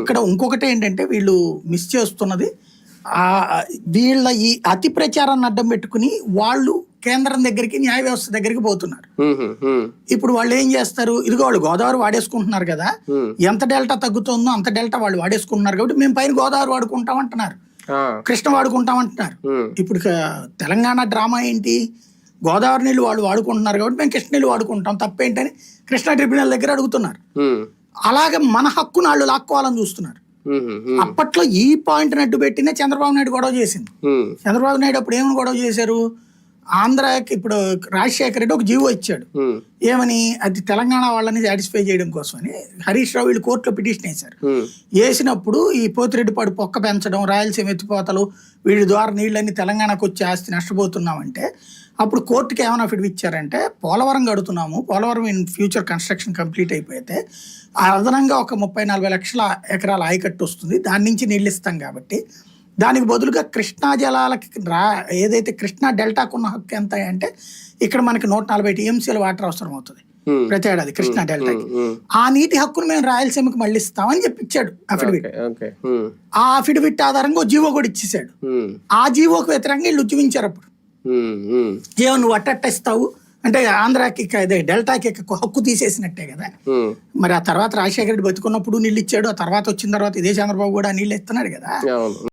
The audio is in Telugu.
ఇక్కడ ఇంకొకటి ఏంటంటే వీళ్ళు మిస్ చేస్తున్నది ఆ వీళ్ళ ఈ అతి ప్రచారాన్ని అడ్డం పెట్టుకుని వాళ్ళు కేంద్రం దగ్గరికి న్యాయ వ్యవస్థ దగ్గరికి పోతున్నారు. ఇప్పుడు వాళ్ళు ఏం చేస్తారు? ఇదిగో వాళ్ళు గోదావరి వాడేసుకుంటున్నారు కదా. ఎంత డెల్టా తగ్గుతుందో అంత డెల్టా వాళ్ళు వాడేసుకుంటున్నారు కాబట్టి మేము పైన గోదావరి వాడుకుంటాం అంటున్నారు. కృష్ణ వాడుకుంటాం అంటున్నారు. ఇప్పుడు తెలంగాణ డ్రామా ఏంటి? గోదావరి నీళ్ళు వాళ్ళు వాడుకుంటున్నారు కాబట్టి మేము కృష్ణ నీళ్ళు వాడుకుంటాం తప్పేంటని కృష్ణా ట్రిబ్యునల్ దగ్గర అడుగుతున్నారు. అలాగే మన హక్కును వాళ్ళు లాక్కోవాలని చూస్తున్నారు. అప్పట్లో ఈ పాయింట్ నడ్డు పెట్టినే చంద్రబాబు నాయుడు గొడవ చేసింది. చంద్రబాబు నాయుడు అప్పుడు ఏమని గొడవ చేశారు? ఆంధ్రాకి ఇప్పుడు రాజశేఖర రెడ్డి ఒక జీవో ఇచ్చాడు. ఏమని? అది తెలంగాణ వాళ్ళని సాటిస్ఫై చేయడం కోసమని హరీష్ రావు వీళ్ళు కోర్టులో పిటిషన్ వేశారు. వేసినప్పుడు ఈ పోతిరెడ్డిపాడు పొక్క పెంచడం రాయలసీమ ఎత్తిపోతలు వీడి ద్వారా నీళ్ళని తెలంగాణకు వచ్చి ఆస్తి నష్టపోతున్నామంటే అప్పుడు కోర్టుకి ఏమైనా ఫిట్ ఇచ్చారంటే Polavaram కడుతున్నాము Polavaram in future construction complete అయిపోతే ఆ అదనంగా ఒక ముప్పై నలభై లక్షల ఎకరాల ఆయకట్టు వస్తుంది దాని నుంచి నీళ్ళు ఇస్తాం కాబట్టి దానికి బదులుగా కృష్ణా జలాలకి రా ఏదైతే కృష్ణా డెల్టాకు ఉన్న హక్కు ఎంత అంటే ఇక్కడ మనకి నూట నలభై టీఎంసీల వాటర్ అవసరం అవుతుంది. ప్రతి ఏడాది కృష్ణా డెల్టాకి. ఆ నీటి హక్కును మేము రాయలసీమకి మళ్ళీ ఇస్తామని చెప్పి ఇచ్చాడు అఫిడవిట్. ఆ అఫిడవిట్ ఆధారంగా జీవో కూడా ఇచ్చేసాడు ఆ జీవోకి వ్యతిరేకంగా వీళ్ళు ఉద్యమించారు అప్పుడు. ఏమో నువ్వు అట్టట్ట ఇస్తావు అంటే ఆంధ్రాకి అదే డెల్టాకి హక్కు తీసేసినట్టే కదా. మరి ఆ తర్వాత రాజశేఖర రెడ్డి బతుకున్నప్పుడు నీళ్ళు ఇచ్చాడు. ఆ తర్వాత వచ్చిన తర్వాత ఇదే చంద్రబాబు కూడా నీళ్ళు ఇస్తున్నాడు కదా.